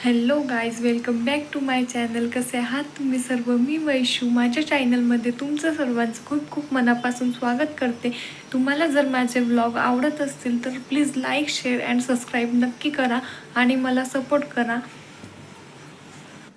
Hello guys welcome back to my channel कसे आहात तुम्ही सर्व? मी वैशू. माझ्या चॅनलमध्ये तुमचं सर्वांचं खूप खूप मनापासून स्वागत करते. तुम्हाला जर माझे व्लॉग आवडत असतील तर please like share and subscribe नक्की करा आणि मला सपोर्ट करा.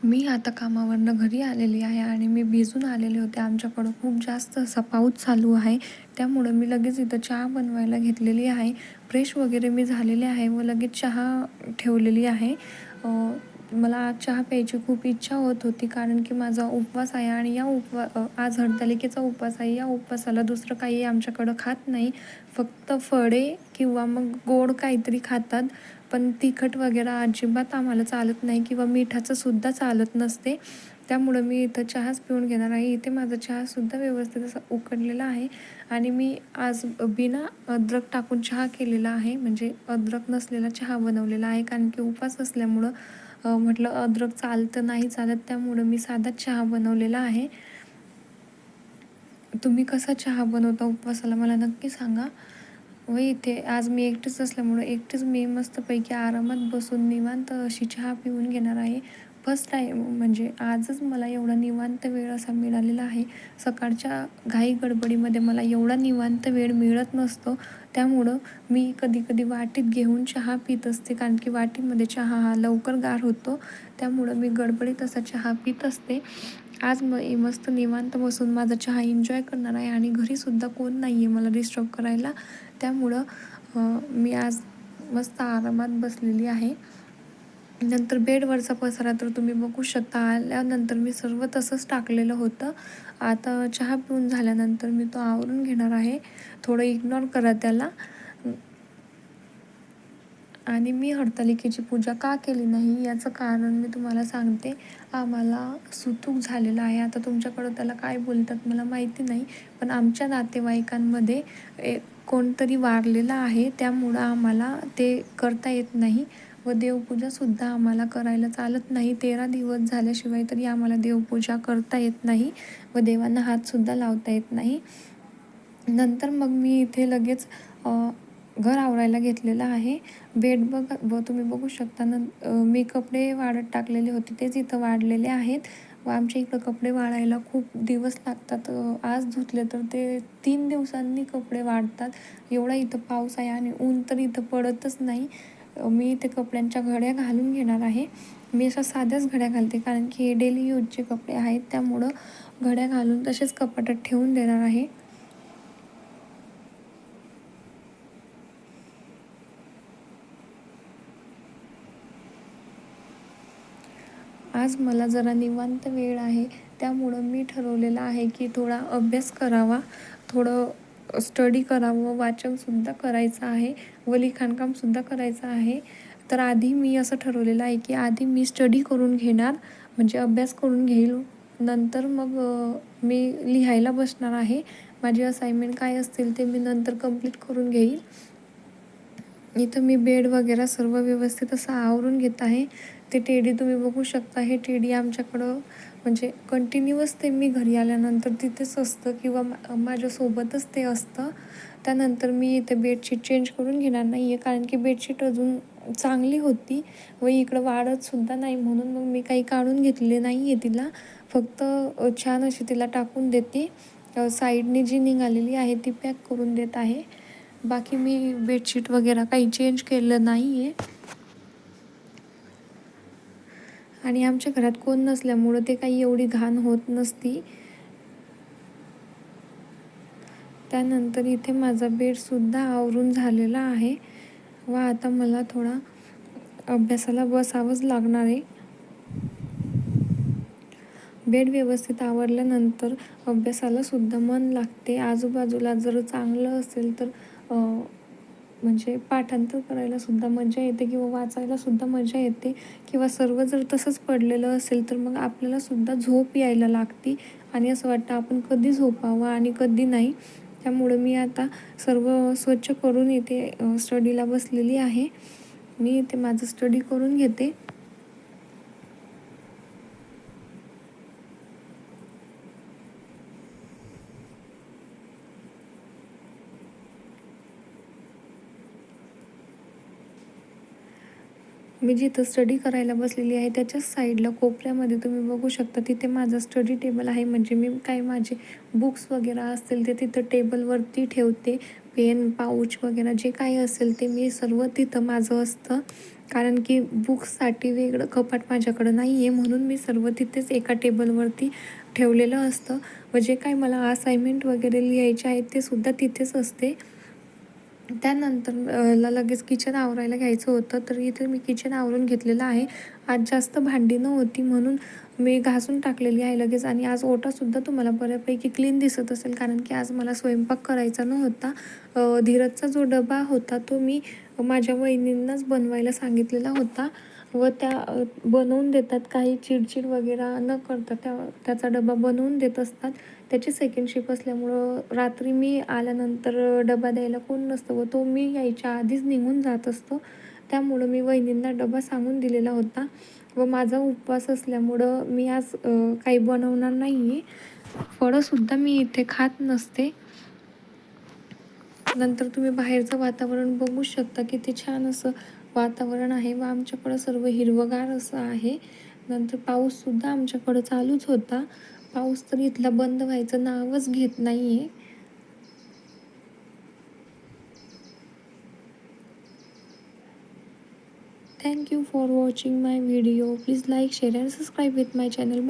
मी आता कामावरनं घरी आलेली आहे आणि मी भिजून आलेले होते. आमच्याकडं खूप जास्त असा पाऊस चालू आहे. त्यामुळं मी लगेच इथं चहा बनवायला घेतलेली आहे. फ्रेश वगैरे मी झालेले आहे व लगेच चहा ठेवलेली आहे. मला आज चहा प्यायची खूप इच्छा होत होती कारण की माझा उपवास आहे आणि या उपवा आज हरतालिकेचा उपवास आहे. या उपवासाला दुसरं काही आमच्याकडं खात नाही. फक्त फळे किंवा मग गोड काहीतरी खातात. पण तिखट वगैरे अजिबात आम्हाला चालत नाही किंवा मिठाचं सुद्धा चालत नसते. त्यामुळं मी इथं चहाच पिऊन घेणार आहे. इथे माझा चहासुद्धा व्यवस्थित असा उकडलेला आहे. आणि मी आज बिना अद्रक टाकून चहा केलेला आहे. म्हणजे अद्रक नसलेला चहा बनवलेला आहे. कारण की उपास असल्यामुळं म्हटलं अद्रक चालतं नाही चालत त्यामुळं मी साधा चहा बनवलेला आहे. तुम्ही कसा चहा बनवता उपवासाला मला नक्की सांगा. व इथे आज मी एकटीच असल्यामुळं एकटीच मी मस्तपैकी आरामात बसून निवांत अशी चहा पिऊन घेणार आहे. फर्स्ट टाईम म्हणजे आजच मला एवढा निवांत वेळ असा मिळालेला आहे. सकाळच्या घाई गडबडीमध्ये मला एवढा निवांत वेळ मिळत नसतो. त्यामुळं मी कधी कधी वाटीत घेऊन चहा पित असते कारण की वाटीमध्ये चहा हा लवकर गार होतो. त्यामुळं मी गडबडीत असा चहा पित असते. आज म मस्त निवांत बसून माझा चहा एन्जॉय करणार आहे आणि घरीसुद्धा कोण नाही आहे मला डिस्टर्ब करायला. त्यामुळं मी आज मस्त आरामात बसलेली आहे. नंतर बेडवरचा पसारा तर तुम्ही बघू शकता. आल्यानंतर मी सर्व तसंच टाकलेलं होतं. आता चहा पिऊन झाल्यानंतर मी तो आवरून घेणार आहे. थोडं इग्नोर करा त्याला. आणि मी हडतालिकेची पूजा का केली नाही याचं कारण मी तुम्हाला सांगते. आम्हाला सुतूक झालेलं आहे. आता तुमच्याकडं त्याला काय बोलतात मला माहिती नाही. पण आमच्या नातेवाईकांमध्ये ए कोणतरी वारलेलं आहे. त्यामुळं आम्हाला ते करता येत नाही. व देवपूजासुद्धा आम्हाला करायला चालत नाही. तेरा दिवस झाल्याशिवाय तरी आम्हाला देवपूजा करता येत नाही व देवांना हातसुद्धा लावता येत नाही. नंतर मग मी इथे लगेच घर आवरायला घेतलेलं आहे. बेड बघ ब तुम्ही बघू शकता न मी कपडे वाढत टाकलेले होते तेच इथं वाढलेले आहेत. व आमच्या इकडं कपडे वाळायला खूप दिवस लागतात. आज धुतले तर ते तीन दिवसांनी कपडे वाढतात. एवढा इथं पाऊस आहे आणि ऊन तर इथं पडतच नाही. मी इथे कपड्यांच्या घड्या घालून घेणार आहे. मी अशा साध्याच घड्या घालते कारण की हे डेली यूजचे कपडे आहेत. त्यामुळं घड्या घालून तसेच कपाटात ठेवून देणार आहे. आज मला जरा निवांत वेळ आहे. त्यामुळं मी ठरवलेलं आहे की थोडा अभ्यास करावा. थोडं स्टडी करावं वाचनसुद्धा करायचं आहे व लिखाणकामसुद्धा करायचं आहे. तर आधी मी असं ठरवलेलं आहे की आधी मी स्टडी करून घेणार म्हणजे अभ्यास करून घेईल. नंतर मग मी लिहायला बसणार आहे. माझी असाइनमेंट काय असतील ते मी नंतर कंप्लीट करून घेईल. इथं मी बेड वगैरे सर्व व्यवस्थित असं आवरून घेत आहे. ते टेडी तुम्ही बघू शकता. हे टेडी आमच्याकडं म्हणजे कंटिन्युअस ते मी घरी आल्यानंतर तिथेच असतं किंवा मा- माझ्यासोबतच ते असतं. त्यानंतर मी इथे बेडशीट चेंज करून घेणार नाही आहे कारण की बेडशीट अजून चांगली होती व इकडं वाढतसुद्धा नाही म्हणून मग मी काही काढून घेतले नाही आहे तिला. फक्त छान अशी तिला टाकून देते. साईडने जी निघालेली आहे ती पॅक करून देत आहे. बाकी मी बेडशीट वगैरे काही चेंज केलं नाही आहे आणि आमच्या घरात कोण नसल्यामुळं ते काही एवढी घाण होत नसती. त्यानंतर इथे माझा बेडसुद्धा आवरून झालेला आहे. व आता मला थोडा अभ्यासाला बसावंच लागणार आहे. बेड व्यवस्थित आवरल्यानंतर अभ्यासाला सुद्धा मन लागते. आजूबाजूला जर चांगलं असेल तर म्हणजे पाठांतर करायलासुद्धा मजा येते किंवा वाचायलासुद्धा मजा येते किंवा सर्व जर तसंच पडलेलं असेल तर मग आपल्यालासुद्धा झोप यायला लागते आणि असं वाटतं आपण कधी झोपावं आणि कधी नाही. त्यामुळं मी आता सर्व स्वच्छ करून इथे स्टडीला बसलेली आहे. मी इथे माझं स्टडी करून घेते. मी जिथं स्टडी करायला बसलेली आहे त्याच्याच साईडला कोपऱ्यामध्ये तुम्ही बघू शकता तिथे माझं स्टडी टेबल आहे. म्हणजे मी काही माझे बुक्स वगैरे असतील ते तिथं टेबलवरती ठेवते. पेन पाऊच वगैरे जे काही असेल ते मी सर्व तिथं माझं असतं. कारण की बुक्ससाठी वेगळं कपाट माझ्याकडं नाही आहे म्हणून मी सर्व तिथेच एका टेबलवरती ठेवलेलं असतं. व जे काही मला असाइनमेंट वगैरे लिहायचे आहेत ते सुद्धा तिथेच असते. त्यानंतरला लगेच किचन आवरायला घ्यायचं होतं तर इथे मी किचन आवरून घेतलेलं आहे. आज जास्त भांडी नव्हती म्हणून मी घासून टाकलेली आहे लगेच आणि आज ओटासुद्धा तुम्हाला बऱ्यापैकी क्लीन दिसत असेल कारण की आज मला स्वयंपाक करायचा नव्हता. धीरजचा जो डबा होता तो मी माझ्या वहिनींनाच बनवायला सांगितलेला होता. व त्या बनवून देतात. काही चिडचिड वगैरे न करता त्या त्याचा डबा बनवून देत असतात. त्याची सेकंड शिप असल्यामुळं रात्री मी आल्यानंतर डबा द्यायला कोण नसतं व तो मी यायच्या आधीच निघून जात असतो. त्यामुळं मी वहिनींना डबा सांगून दिलेला होता व माझा उपवास असल्यामुळं मी आज काही बनवणार नाही आहे फळंसुद्धा मी इथे खात नसते. नंतर तुम्ही बाहेरचं वातावरण बघू शकता. किती छान असं वातावरण आहे व आमच्याकडं सर्व हिरवगार असं आहे. नंतर पाऊससुद्धा आमच्याकडं चालूच होता. पाऊस तर इथला बंद व्हायचं नावच घेत नाही आहे thank you for watching my video please like share and subscribe with my channel bye